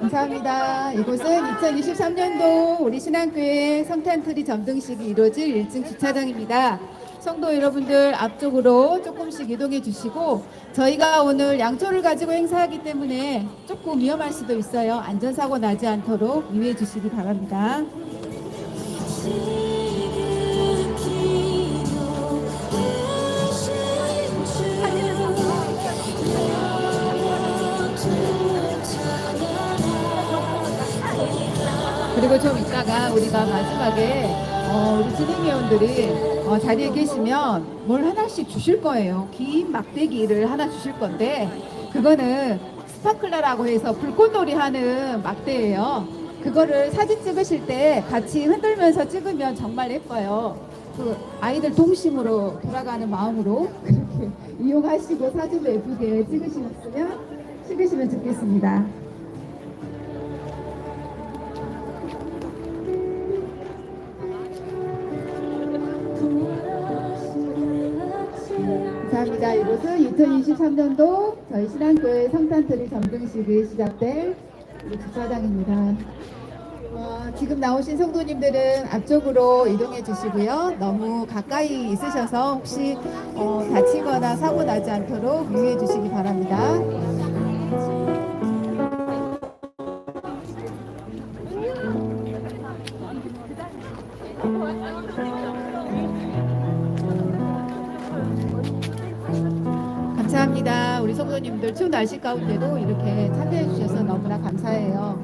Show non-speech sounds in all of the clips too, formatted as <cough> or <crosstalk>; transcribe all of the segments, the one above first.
감사합니다. 이곳은 2023년도 우리 신앙교회 성탄트리 점등식이 이루어질 1층 주차장입니다. 성도 여러분들 앞쪽으로 조금씩 이동해 주시고 저희가 오늘 양초를 가지고 행사하기 때문에 조금 위험할 수도 있어요. 안전사고 나지 않도록 유의해 주시기 바랍니다. 그리고 좀 이따가 우리가 마지막에 어, 우리 진행위원들이 어, 자리에 계시면 뭘 하나씩 주실 거예요. 긴 막대기를 하나 주실 건데 그거는 스파클러라고 해서 불꽃놀이 하는 막대예요. 그거를 사진 찍으실 때 같이 흔들면서 찍으면 정말 예뻐요. 그 아이들 동심으로 돌아가는 마음으로 그렇게 <laughs> 이용하시고 사진도 예쁘게 찍으시면 찍으시면 좋겠습니다. 감사합니다. 이곳은 2023년도 저희 신앙교회 성탄트리 점등식이 시작될 우리 주차장입니다. 어, 지금 나오신 성도님들은 앞쪽으로 이동해 주시고요. 너무 가까이 있으셔서 혹시 어, 다치거나 사고 나지 않도록 유의해 주시기 바랍니다. 추운 날씨 가운데도 이렇게 참여해 주셔서 너무나 감사해요.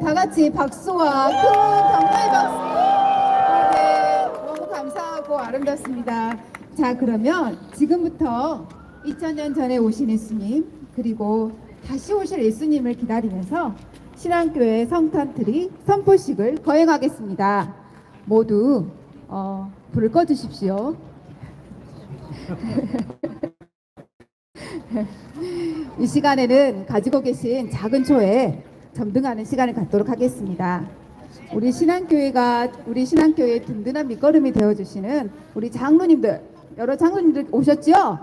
다 같이 박수와 큰 격려의 박수. 네, 너무 감사하고 아름답습니다. 자, 그러면 지금부터 2000년 전에 오신 예수님, 그리고 다시 오실 예수님을 기다리면서 신앙교회 성탄트리 선포식을 거행하겠습니다. 모두 어, 불을 꺼주십시오. <laughs> 이 시간에는 가지고 계신 작은 초에 점등하는 시간을 갖도록 하겠습니다. 우리 신앙교회가 우리 신앙교회의 든든한 밑거름이 되어 주시는 우리 장로님들 여러 장로님들 오셨죠?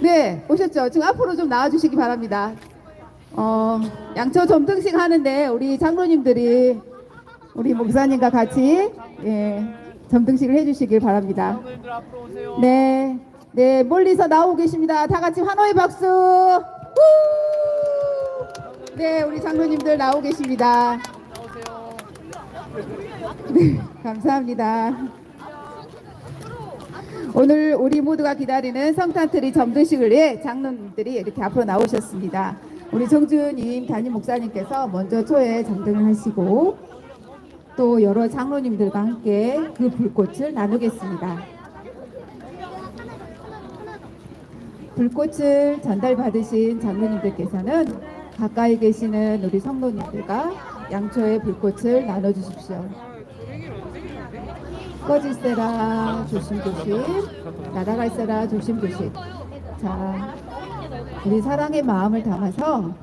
네, 오셨죠? 지금 앞으로 좀 나와 주시기 바랍니다. 어, 양초 점등식 하는데 우리 장로님들이 우리 목사님과 같이 예, 점등식을 해 주시길 바랍니다. 네, 네 멀리서 나오고 계십니다. 다 같이 환호의 박수. 후! 네, 우리 장로님들 나오고 계십니다. 네, 감사합니다. 오늘 우리 모두가 기다리는 성탄트리 점등식을 위해 장로님들이 이렇게 앞으로 나오셨습니다. 우리 정주님 담임 목사님께서 먼저 초에 점등을 하시고 또 여러 장로님들과 함께 그 불꽃을 나누겠습니다. 불꽃을 전달받으신 장로님들께서는 가까이 계시는 우리 성도님들과 양초의 불꽃을 나눠주십시오. 꺼질세라 조심조심 날아갈세라 조심조심 자 우리 사랑의 마음을 담아서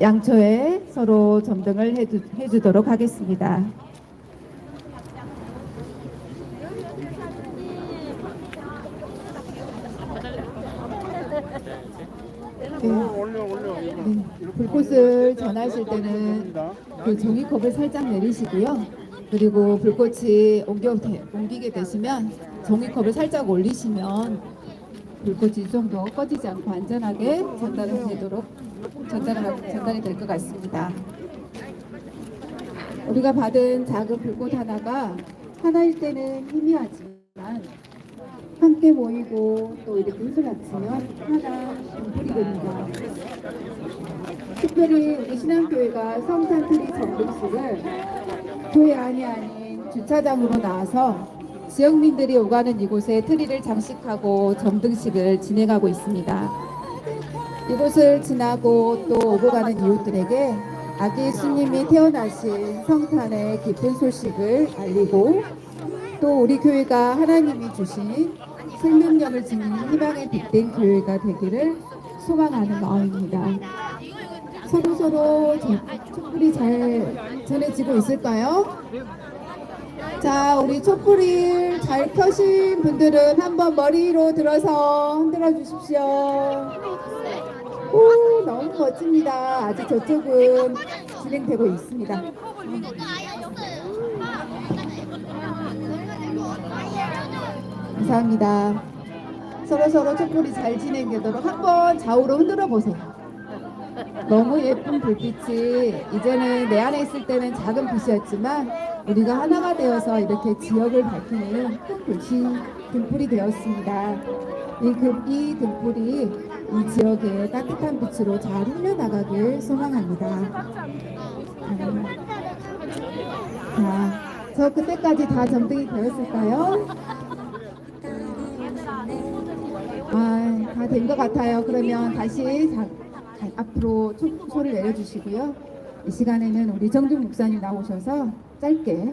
양초에 서로 점등을 해주, 해주도록 하겠습니다. 네. 네. 불꽃을 전하실 때는 그 종이컵을 살짝 내리시고요. 그리고 불꽃이 옮겨, 옮기게 되시면 종이컵을 살짝 올리시면 불꽃이 좀더 꺼지지 않고 안전하게 전달이 되도록 전달이, 전달이 될 것 같습니다. 우리가 받은 작은 불꽃 하나가 하나일 때는 희미하지만 함께 모이고 또 이렇게 힘을 합치면 하나 됩니다. 특별히 우리 신앙교회가 성탄트리 점등식을 교회 안이 아닌 주차장으로 나와서 지역민들이 오가는 이곳에 트리를 장식하고 점등식을 진행하고 있습니다. 이곳을 지나고 또 오고 가는 이웃들에게 아기 예수님이 태어나신 성탄의 기쁜 소식을 알리고 또 우리 교회가 하나님이 주신 생명력을 지니는 희망의 빛된 교회가 되기를 소망하는 마음입니다. 서로 서로 촛불이 잘 전해지고 있을까요? 자, 우리 촛불을 잘 켜신 분들은 한번 머리로 들어서 흔들어 주십시오. 오, 너무 멋집니다. 아직 저쪽은 진행되고 있습니다. 감사합니다. 서로 서로 촛불이 잘 진행되도록 한번 좌우로 흔들어 보세요. 너무 예쁜 불빛이 이제는 내 안에 있을 때는 작은 빛이었지만 우리가 하나가 되어서 이렇게 지역을 밝히는 큰 불신 등불이 되었습니다. 이, 그, 이 등불이 이 지역에 따뜻한 빛으로 잘 흘러나가길 소망합니다. 음. 자, 저 그때까지 다 점등이 되었을까요? 아, 다 된 것 같아요. 그러면 다시 자, 자, 앞으로 초, 소를 내려주시고요. 이 시간에는 우리 정준 목사님 나오셔서 짧게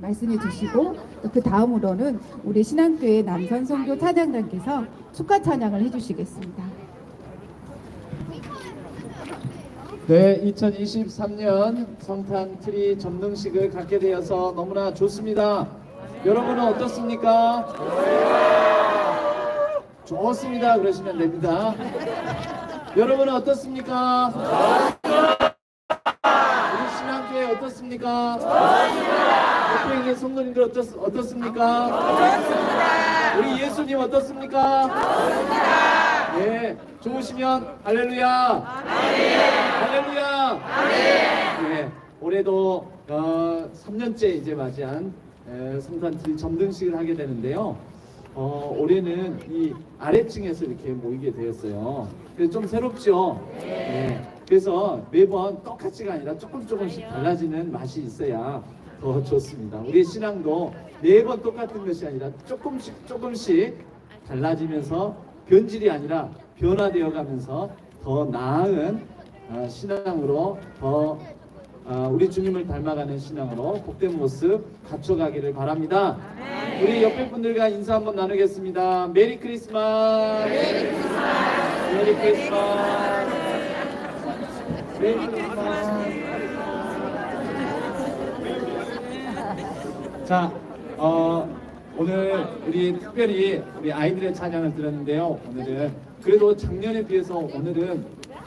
말씀해 주시고 또 그 다음으로는 우리 신안교회 남선 선교 찬양단께서 축하 찬양을 해주시겠습니다. 네, 2023년 성탄 트리 점등식을 갖게 되어서 너무나 좋습니다. 여러분은 어떻습니까? 좋습니다. 그러시면 됩니다. 여러분은 어떻습니까? 우리 신앙교회 어떻습니까? 옆에 있는 성도님들 어떻, 어떻습니까? 우리 예수님 어떻습니까? 네, 좋으시면 할렐루야. 할렐루야. 네, 올해도 어, 3년째 이제 맞이한 에, 성탄절 점등식을 하게 되는데요. 어, 올해는 이 아래층에서 이렇게 모이게 되었어요. 그래서 좀 새롭죠. 네. 그래서 매번 똑같이가 아니라 조금 조금씩 달라지는 맛이 있어야 더 좋습니다. 우리 신앙도 매번 똑같은 것이 아니라 조금씩 조금씩 달라지면서 변질이 아니라 변화되어 가면서 더 나은 어, 신앙으로 더 어, 우리 주님을 닮아가는 신앙으로 복된 모습 갖춰가기를 바랍니다. 우리 옆에 분들과 인사 한번 나누겠습니다. 메리 크리스마스. 메리 크리스마스. 메리 크리스마스. 메리 크리스마스. 자, 어, 오늘 우리 특별히 우리 아이들의 찬양을 들었는데요. 오늘은 그래도 작년에 비해서 오늘은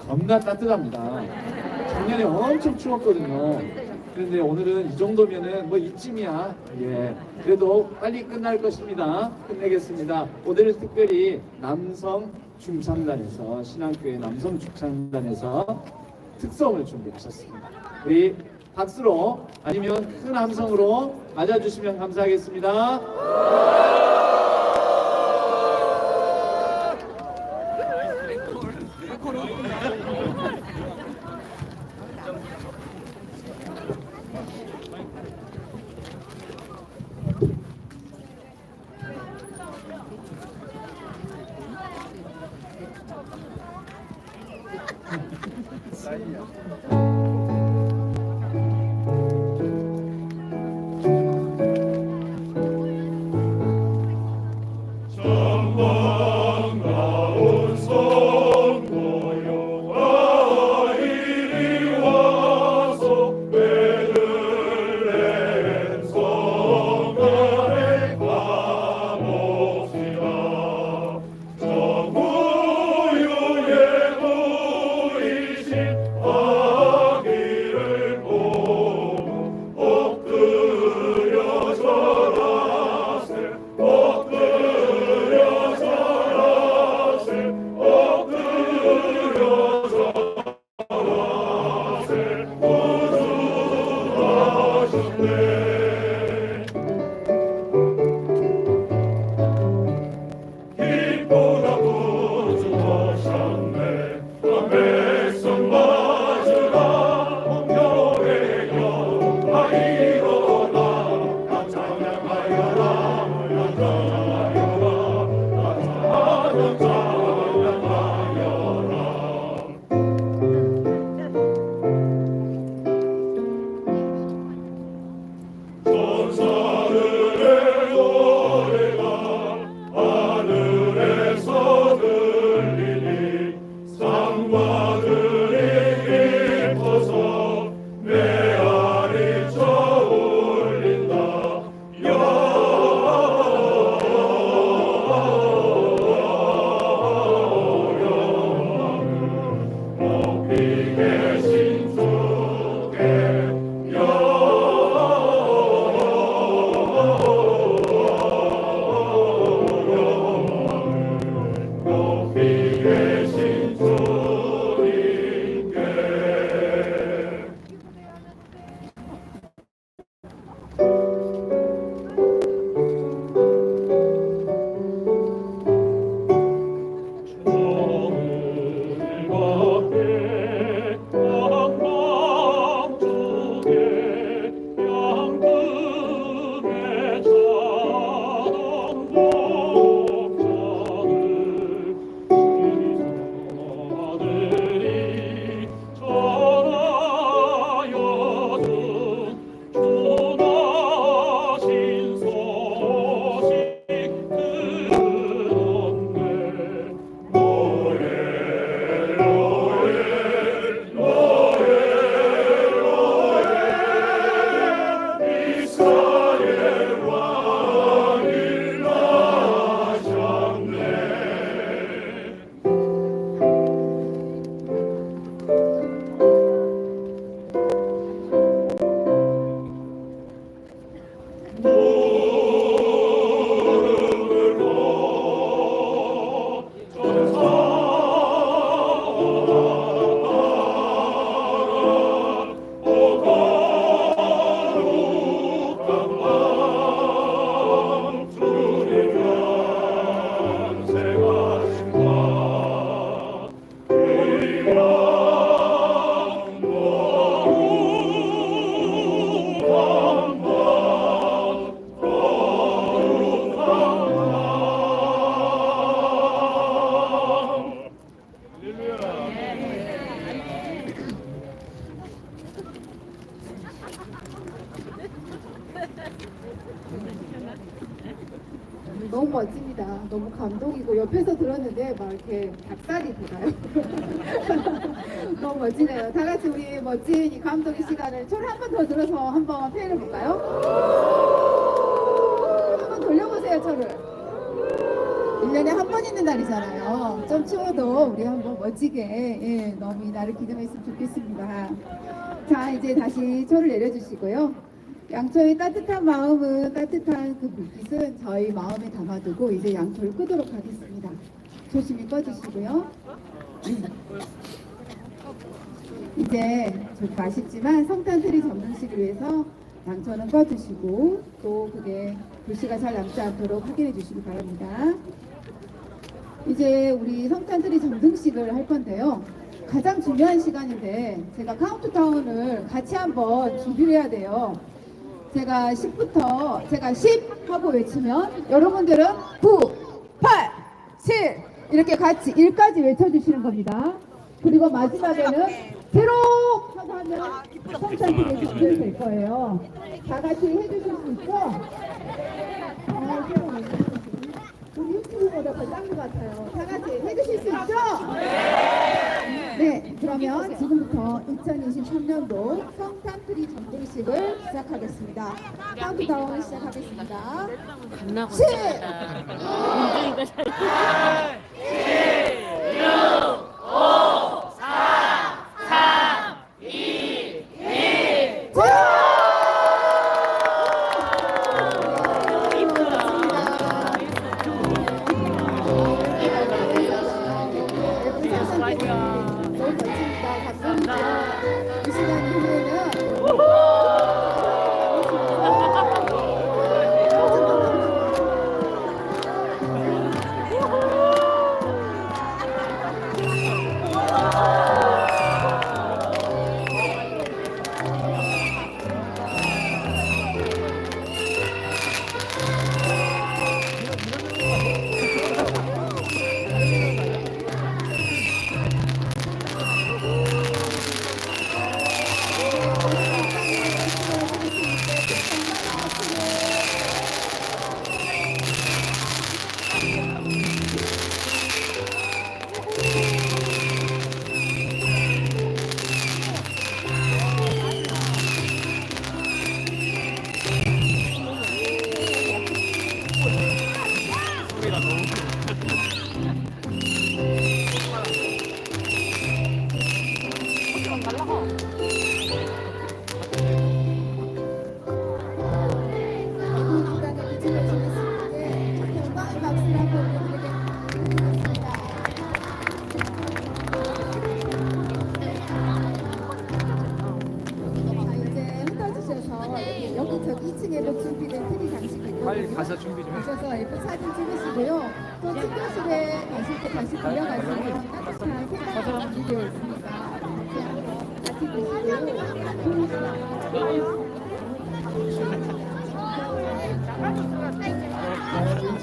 겁나 따뜻합니다. 작년에 엄청 추웠거든요. 그런데 오늘은 이 정도면은 뭐 이쯤이야. 예. 그래도 빨리 끝날 것입니다. 끝내겠습니다. 오늘은 특별히 남성 중창단에서 신앙교회 남성 중창단에서 특성을 준비하셨습니다. 우리 박수로 아니면 큰 함성으로 맞아주시면 감사하겠습니다. 너무 멋집니다. 너무 감동이고 옆에서 들었는데 막 이렇게 닭살이 돋아요. <laughs> 너무 멋지네요. 다 같이 우리 멋진 이 감동의 시간을 초를 한번 더 들어서 한번 표현해 볼까요? 한번 돌려보세요, 초를. 1년에 한 번 있는 날이잖아요. 좀 추워도 우리 한번 멋지게 예, 너무 이 날을 기념했으면 좋겠습니다. 자, 이제 다시 초를 내려주시고요. 양초의 따뜻한 마음은 따뜻한 그 불빛은 저희 마음에 담아두고 이제 양초를 끄도록 하겠습니다. 조심히 꺼주시고요. <clears throat> 이제 저도 맛있지만 성탄트리 점등식을 위해서 양초는 꺼주시고 또 그게 글씨가 잘 남지 않도록 확인해 주시기 바랍니다. 이제 우리 성탄트리 점등식을 할 건데요. 가장 중요한 시간인데 제가 카운트다운을 같이 한번 준비를 해야 돼요. 제가 10부터 제가 10 하고 외치면 여러분들은 9, 8, 7 이렇게 같이 1까지 외쳐주시는 겁니다. 그리고 마지막에는 제로 하고 하면 성탄트리 준비될 거예요. 다 같이 해주실 수 있죠? 아. 우리 유튜브보다 더 짠 것 같아요. 다 같이 해주실 수 있죠? 네! 그러면 지금부터 2023년도 성탄트리 전통식을 시작하겠습니다. 카운트다운 시작하겠습니다. 만나고 7, 6, 5,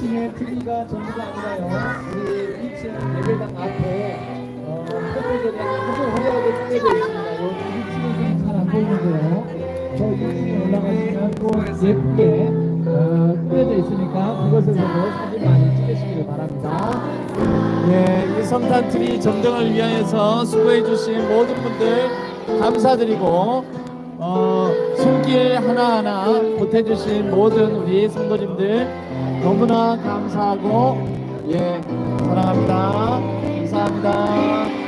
1층에 TV가 전부가 아니라요. 우리 1층 예배당 앞에 어, 촛불들이 아주 화려하게 꾸며져 있습니다. 여기 1층에서는 잘안 보이는데요. 저 2층에 올라가시면 또 예쁘게 어, 꾸며져 있으니까 보고 사진 많이 찍으시기를 바랍니다. 예, 이 성탄 트리 점등을 위하여서 수고해 주신 모든 분들 감사드리고 어, 손길 하나하나 보태주신 모든 우리 성도님들 너무나 감사하고 예 사랑합니다. 감사합니다.